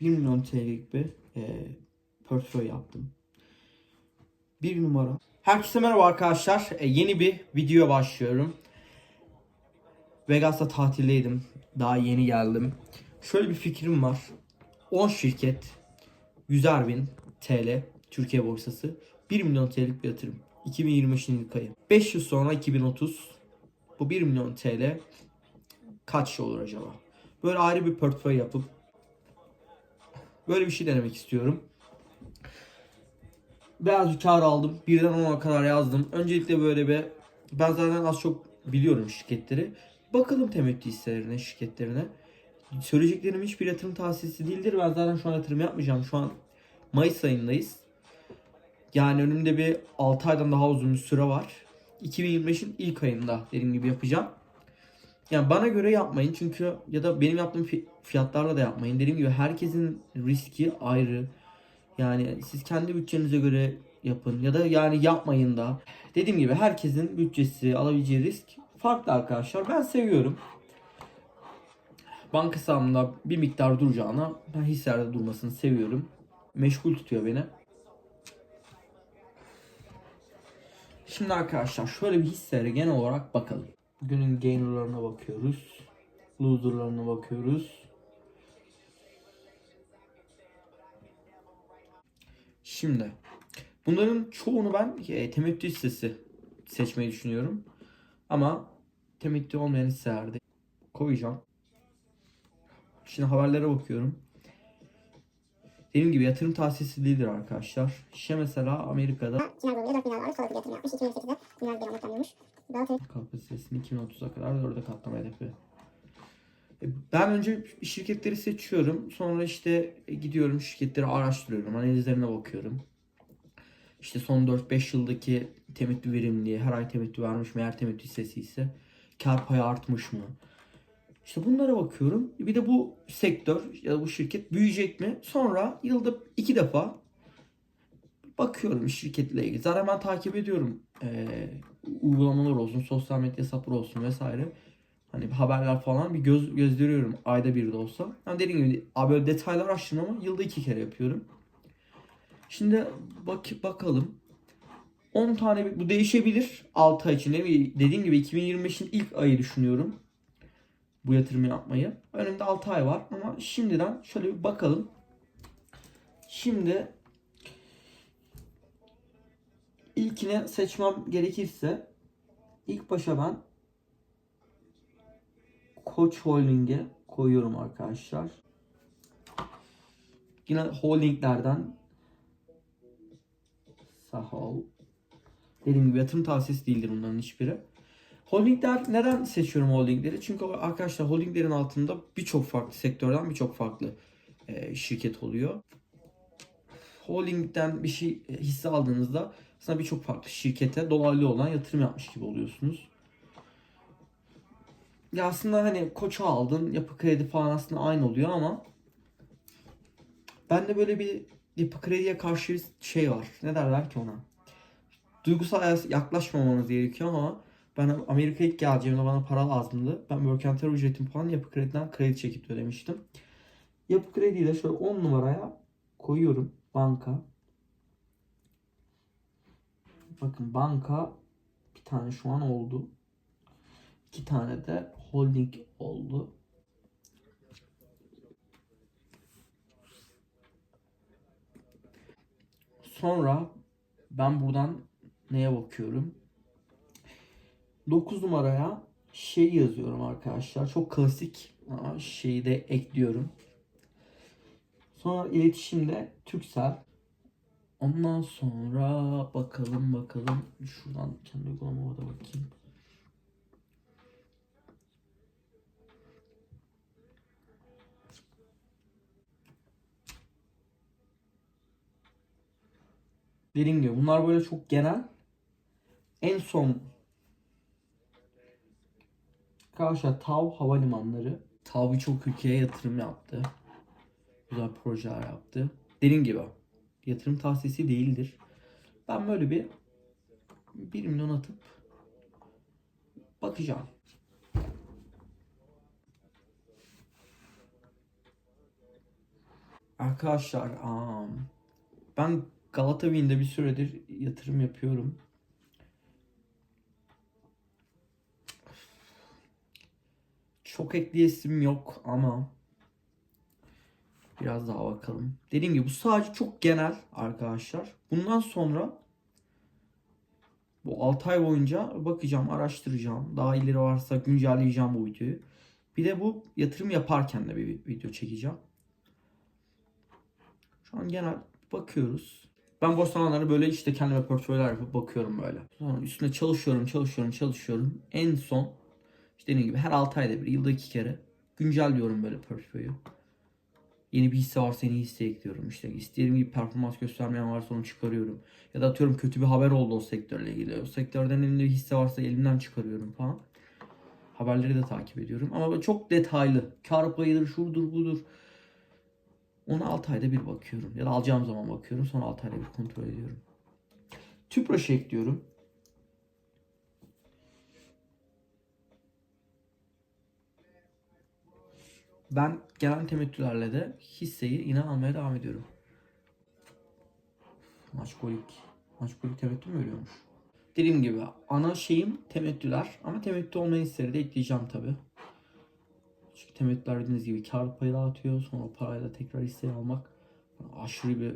1 milyon TL'lik bir e, portföy yaptım. Bir numara. Herkese merhaba arkadaşlar. E, yeni bir videoya başlıyorum. Vegas'ta tatildeydim. Daha yeni geldim. Şöyle bir fikrim var. 10 şirket 100'er bin TL Türkiye borsası 1 milyon TL'lik bir yatırım. 2025'in ilk ayı. 5 yıl sonra 2030 bu 1 milyon TL kaç olur acaba? Böyle ayrı bir portföy yapıp böyle bir şey denemek istiyorum. Biraz bir kar aldım. Birden 10'a kadar yazdım. Öncelikle böyle bir ben zaten az çok biliyorum şirketleri. Bakalım temettü hisselerine, şirketlerine. Söyleyeceklerim hiçbir yatırım tavsiyesi değildir. Ben zaten şu an yatırım yapmayacağım. Şu an Mayıs ayındayız. Yani önümde bir 6 aydan daha uzun bir süre var. 2025'in ilk ayında dediğim gibi yapacağım. Yani bana göre yapmayın çünkü ya da benim yaptığım fi- fiyatlarla da yapmayın. Dediğim gibi herkesin riski ayrı. Yani siz kendi bütçenize göre yapın ya da yani yapmayın da. Dediğim gibi herkesin bütçesi, alabileceği risk farklı arkadaşlar. Ben seviyorum. Banka hesabımda bir miktar duracağına ben hisselerde durmasını seviyorum. Meşgul tutuyor beni. Şimdi arkadaşlar şöyle bir hisselere genel olarak bakalım. Günün gainerlarına bakıyoruz. Loserlarına bakıyoruz. Şimdi bunların çoğunu ben e, temettü hissesi seçmeyi düşünüyorum. Ama temettü olmayan hisselerde koyacağım. Şimdi haberlere bakıyorum. Dediğim gibi yatırım tavsiyesi değildir arkadaşlar. İşte mesela Amerika'da Final bölümünde 4 milyar dolarlık sola yapmış. 2008'de milyar bir. Kapasitesini 2030'a kadar 4'e katlama hedefi. E, Ben önce şirketleri seçiyorum. Sonra işte gidiyorum şirketleri araştırıyorum. Analizlerine bakıyorum. İşte son 4-5 yıldaki temettü verimliliği, her ay temettü vermiş mi, eğer temettü hissesi ise kar payı artmış mı? İşte bunlara bakıyorum. Bir de bu sektör ya da bu şirket büyüyecek mi? Sonra yılda iki defa bakıyorum şirketle ilgili. Zaten ben takip ediyorum. Ee, uygulamalar olsun, sosyal medya hesapları olsun vesaire. Hani haberler falan bir göz gözdürüyorum ayda bir de olsa. Yani dediğim gibi böyle detaylı araştırmamı yılda iki kere yapıyorum. Şimdi bak bakalım. 10 tane bu değişebilir 6 ay içinde. Dediğim gibi 2025'in ilk ayı düşünüyorum. Bu yatırımı yapmayı. Önümde 6 ay var ama şimdiden şöyle bir bakalım. Şimdi ilkine seçmem gerekirse ilk başa ben Koç Holding'e koyuyorum arkadaşlar. Yine holdinglerden Sahol. Dediğim gibi yatırım tavsiyesi değildir bunların hiçbiri. Holdingler neden seçiyorum holdingleri? Çünkü arkadaşlar holdinglerin altında birçok farklı sektörden birçok farklı e, şirket oluyor. Holdingden bir şey hisse aldığınızda aslında birçok farklı şirkete dolaylı olan yatırım yapmış gibi oluyorsunuz. Ya aslında hani koça aldın, yapı kredi falan aslında aynı oluyor ama bende böyle bir yapı krediye karşı bir şey var. Ne derler ki ona? Duygusal yaklaşmamanız gerekiyor ama ben Amerika'ya ilk geleceğimde bana para lazımdı. Ben merkantil ücretim falan yapı krediden kredi çekip ödemiştim. Yapı krediyi de şöyle 10 numaraya koyuyorum. Banka. Bakın banka bir tane şu an oldu. İki tane de holding oldu. Sonra ben buradan neye bakıyorum? 9 numaraya şey yazıyorum arkadaşlar. Çok klasik şeyi de ekliyorum. Sonra iletişimde Türksel. Ondan sonra bakalım bakalım. Şuradan kendi uygulamama da bakayım. Dediğim gibi bunlar böyle çok genel. En son Arkadaşlar TAV havalimanları. TAV birçok ülkeye yatırım yaptı. Güzel projeler yaptı. Dediğim gibi yatırım tavsiyesi değildir. Ben böyle bir 1 milyon atıp bakacağım. Arkadaşlar ben Galata Wind'e bir süredir yatırım yapıyorum. Çok ekleyesim yok ama biraz daha bakalım. Dediğim gibi bu sadece çok genel arkadaşlar. Bundan sonra bu 6 ay boyunca bakacağım, araştıracağım. Daha ileri varsa güncelleyeceğim bu videoyu. Bir de bu yatırım yaparken de bir video çekeceğim. Şu an genel bakıyoruz. Ben boş zamanlarda böyle işte kendime portföyler yapıp bakıyorum böyle. Sonra üstüne çalışıyorum, çalışıyorum, çalışıyorum. En son işte dediğim gibi her 6 ayda bir, yılda iki kere güncelliyorum böyle portföyü. Yeni bir hisse varsa yeni hisse ekliyorum. İşte istediğim gibi performans göstermeyen varsa onu çıkarıyorum. Ya da atıyorum kötü bir haber oldu o sektörle ilgili. O sektörden elimde bir hisse varsa elimden çıkarıyorum falan. Haberleri de takip ediyorum. Ama çok detaylı. Kar payıdır, şudur budur. Ona 6 ayda bir bakıyorum. Ya da alacağım zaman bakıyorum. Sonra 6 ayda bir kontrol ediyorum. Tüpraş'ı ekliyorum. Ben gelen temettülerle de hisseyi yine almaya devam ediyorum. Maçkolik. Maçkolik temettü mü veriyormuş? Dediğim gibi ana şeyim temettüler. Ama temettü olmayan hisseleri de ekleyeceğim tabi. Çünkü temettüler dediğiniz gibi kar payı dağıtıyor. Sonra o parayla tekrar hisseyi almak aşırı bir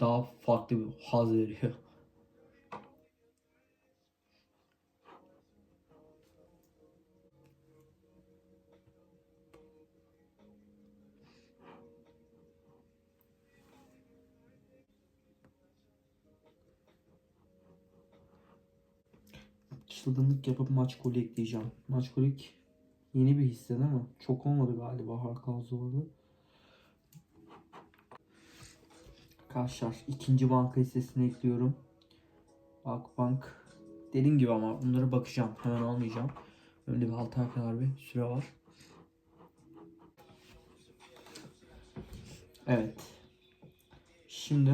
daha farklı bir haz veriyor. Çılgınlık yapıp maç golü ekleyeceğim. Maç golü yeni bir hisse değil mi? Çok olmadı galiba Harkazlıoğlu. Arkadaşlar ikinci banka hissesini ekliyorum. Akbank. Dediğim gibi ama bunlara bakacağım. Hemen almayacağım. Önümde bir 6 ay kadar bir süre var. Evet. Şimdi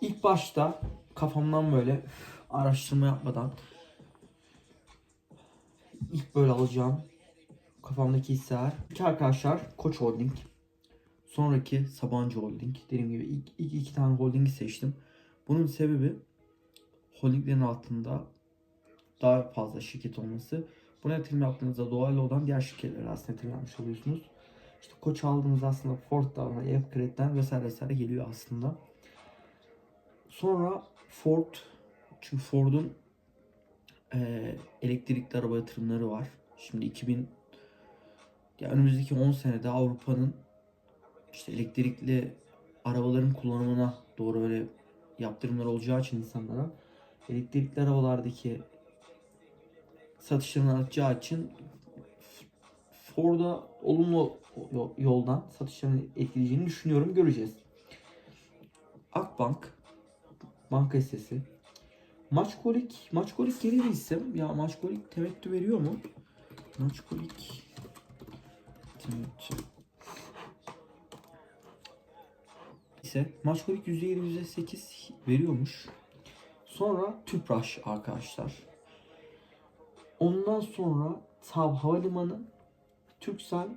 ilk başta kafamdan böyle araştırma yapmadan ilk böyle alacağım kafamdaki hisseler. İlk arkadaşlar Koç Holding. Sonraki Sabancı Holding. Dediğim gibi ilk, ilk iki tane holdingi seçtim. Bunun sebebi holdinglerin altında daha fazla şirket olması. Buna yatırım yaptığınızda doğal olan diğer şirketlere aslında yatırım oluyorsunuz. İşte Koç aldığınız aslında Ford'dan, F Credit'den vesaire vesaire geliyor aslında. Sonra Ford çünkü Ford'un e, elektrikli araba yatırımları var. Şimdi 2000 ya önümüzdeki 10 senede Avrupa'nın işte elektrikli arabaların kullanımına doğru öyle yaptırımlar olacağı için insanlara elektrikli arabalardaki satışların artacağı için Ford'a olumlu yoldan satışlarını etkileyeceğini düşünüyorum. Göreceğiz. Akbank banka hissesi. Maçkolik, Maçkolik yeni bir isim. Ya Maçkolik temettü veriyor mu? Maçkolik temettü. ise Maçkolik %7 %8 veriyormuş. Sonra Tüpraş arkadaşlar. Ondan sonra Tav Havalimanı, Türksel,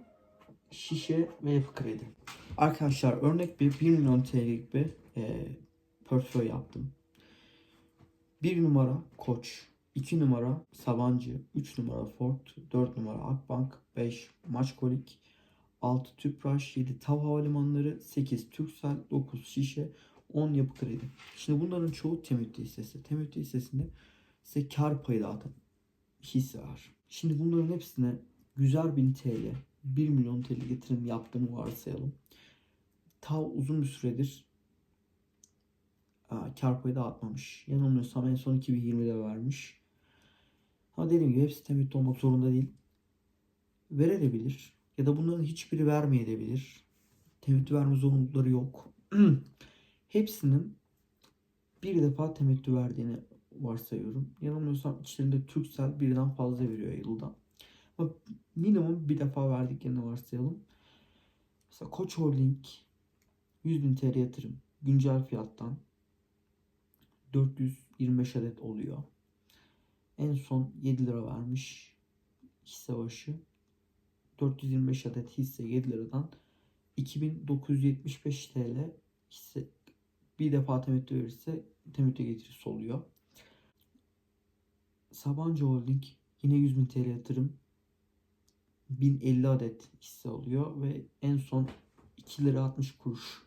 Şişe ve Yapı Kredi. Arkadaşlar örnek bir 1 milyon TL'lik bir e, portföy yaptım. 1 numara Koç, 2 numara Sabancı, 3 numara Ford, 4 numara Akbank, 5 Maçkolik, 6 Tüpraş, 7 TAV Havalimanları, 8 Türksel, 9 Şişe, 10 Yapı Kredi. Şimdi bunların çoğu temettü hissesi. Temettü hissesinde size kar payı dağıtan hisse var. Şimdi bunların hepsine güzel 1000 TL, 1 milyon TL getirim yaptığımı varsayalım. TAV uzun bir süredir aa, kar payı dağıtmamış. Yanılmıyorsam en son 2020'de vermiş. Ama dediğim gibi hepsi temettü olmak zorunda değil. Verebilir. Ya da bunların hiçbiri vermeyebilir. Temettü verme zorunlulukları yok. Hepsinin bir defa temettü verdiğini varsayıyorum. Yanılmıyorsam içlerinde Türksel birden fazla veriyor yılda. Ama minimum bir defa verdiklerini varsayalım. Mesela Koç Holding 100 bin TL yatırım. Güncel fiyattan 425 adet oluyor. En son 7 lira vermiş hisse başı. 425 adet hisse 7 liradan 2975 TL hisse bir defa temettü verirse temettü getirisi oluyor. Sabancı Holding yine 100 bin TL yatırım 1050 adet hisse oluyor ve en son 2 lira 60 kuruş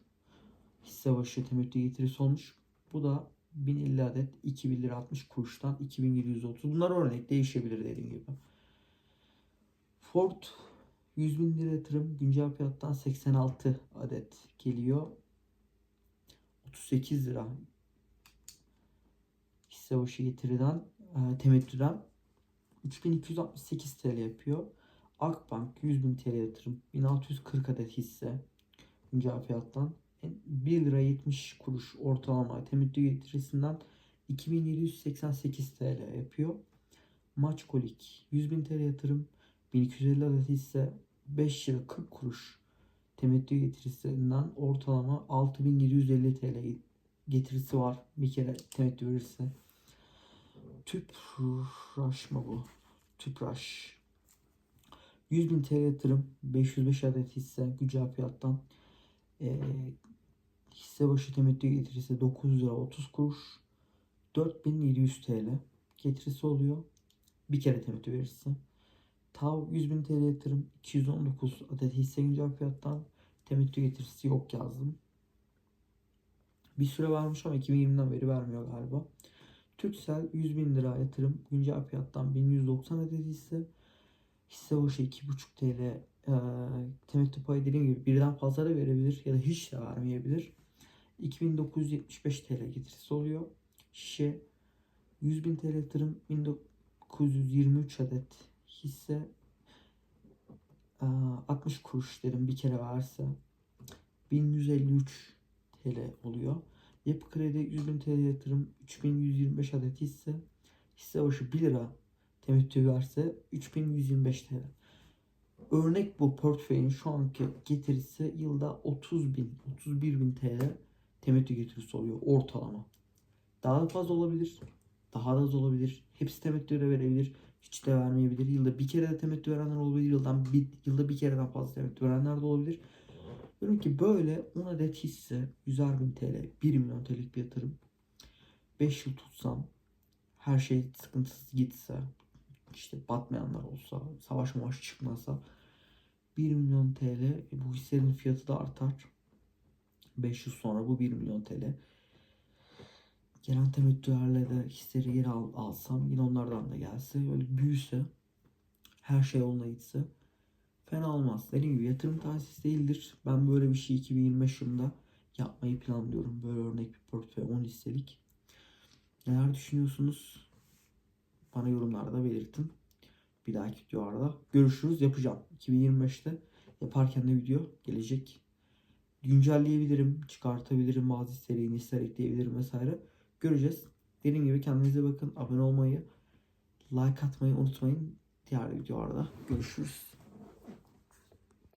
hisse başı temettü getirisi olmuş. Bu da 1050 adet 2000 lira 60 kuruştan 2730. Bunlar örnek değişebilir dediğim gibi. Ford 100 bin lira yatırım güncel fiyattan 86 adet geliyor. 38 lira hisse başı getiriden e, temettüden 3268 TL yapıyor. Akbank 100 bin TL yatırım 1640 adet hisse güncel fiyattan 1 lira 70 kuruş ortalama temettü getirisinden 2788 TL yapıyor. Maçkolik 100 bin TL yatırım 1250 adet hisse 5 lira 40 kuruş temettü getirisinden ortalama 6750 TL getirisi var bir kere temettü verirse. Tüpraş mı bu? Tüpraş. 100 bin TL yatırım 505 adet hisse güncel fiyattan ee, hisse başı temettü getirisi 9 lira 30 kuruş 4700 TL getirisi oluyor. Bir kere temettü verirse. TAV 100 bin TL yatırım 219 adet hisse güncel fiyattan temettü getirisi yok yazdım. Bir süre vermiş ama 2020'den beri vermiyor galiba. Türksel 100 bin lira yatırım güncel fiyattan 1190 adet hisse hisse başı 2,5 TL e, temettü payı dediğim gibi birden fazla da verebilir ya da hiç de vermeyebilir. 2975 TL getirisi oluyor. Şişe 100 bin TL yatırım 1923 adet hisse e, 60 kuruş dedim bir kere verse 1153 TL oluyor. Yapı Kredi 100 bin TL yatırım 3125 adet hisse hisse başı 1 lira temettü verse 3125 TL. Örnek bu portföyün şu anki getirisi yılda 30 bin, 31 bin TL temettü getirisi oluyor ortalama. Daha da fazla olabilir. Daha da az olabilir. Hepsi temettü de verebilir. Hiç de vermeyebilir. Yılda bir kere de temettü verenler olabilir. Yıldan bir, yılda bir kereden fazla temettü verenler de olabilir. Diyorum ki böyle 10 adet hisse 100'er bin TL, 1 milyon TL'lik bir yatırım. 5 yıl tutsam, her şey sıkıntısız gitse, işte batmayanlar olsa, savaş mavaş çıkmasa 1 milyon TL e, bu hisselerin fiyatı da artar. 5 yıl sonra bu 1 milyon TL. Gelen temettülerle de hisseleri geri al, alsam yine onlardan da gelse öyle büyüse her şey yoluna gitse fena olmaz. Dediğim gibi yatırım tavsiyesi değildir. Ben böyle bir şey 2025 yılında yapmayı planlıyorum. Böyle örnek bir portföy 10 hisselik. Neler düşünüyorsunuz? Bana yorumlarda belirtin. Bir dahaki videolarda görüşürüz. Yapacağım. 2025'te yaparken de video gelecek. Güncelleyebilirim, çıkartabilirim, bazı hisseleri yeni hisseler ekleyebilirim vesaire. Göreceğiz. Dediğim gibi kendinize bakın. Abone olmayı, like atmayı unutmayın. Diğer videolarda görüşürüz.